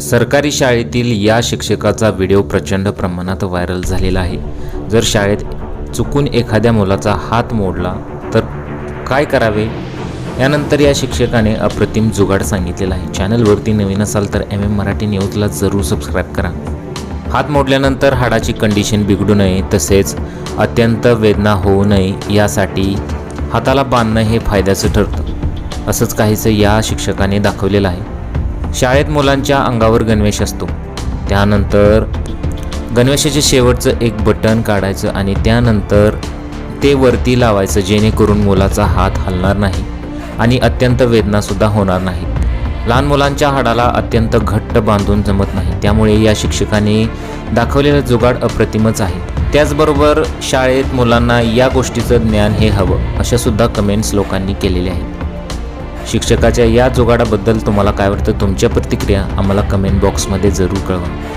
सरकारी शाळेतील या शिक्षकाचा व्हिडिओ प्रचंड प्रमाणात व्हायरल झालेला आहे. जर शाळेत चुकून एखाद्या मुलाचा हात मोडला तर काय करावे? यानंतर या शिक्षकाने अप्रतिम जुगाड सांगितलेला आहे. चॅनलवरती नवीन असाल तर एम एम मराठी न्यूजला जरूर सबस्क्राईब करा. हात मोडल्यानंतर हाडाची कंडिशन बिघडू नये तसेच अत्यंत वेदना होऊ नये यासाठी हाताला बांधणं हे फायद्याचं ठरतं. असंच काहीसं या शिक्षकाने दाखवलेलं आहे. शाळेत मुलांच्या अंगावर गणवेश असतो. त्यानंतर गणवेशाचे शेवटचं एक बटन काढायचं आणि त्यानंतर ते वरती लावायचं जेणेकरून मुलाचा हात हलणार नाही आणि अत्यंत वेदनासुद्धा होणार नाही. लहान मुलांच्या हाडाला अत्यंत घट्ट बांधून जमत नाही. त्यामुळे या शिक्षकाने दाखवलेलं जुगाड अप्रतिमच आहे. त्याचबरोबर शाळेत मुलांना या गोष्टीचं ज्ञान हे हवं अशासुद्धा कमेंट्स लोकांनी केलेले आहेत. शिक्षकाच्या या जुगाडाबद्दल तुम्हाला काय वाटतं? तुमच्या प्रतिक्रिया आम्हाला कमेंट बॉक्समध्ये जरूर कळवा.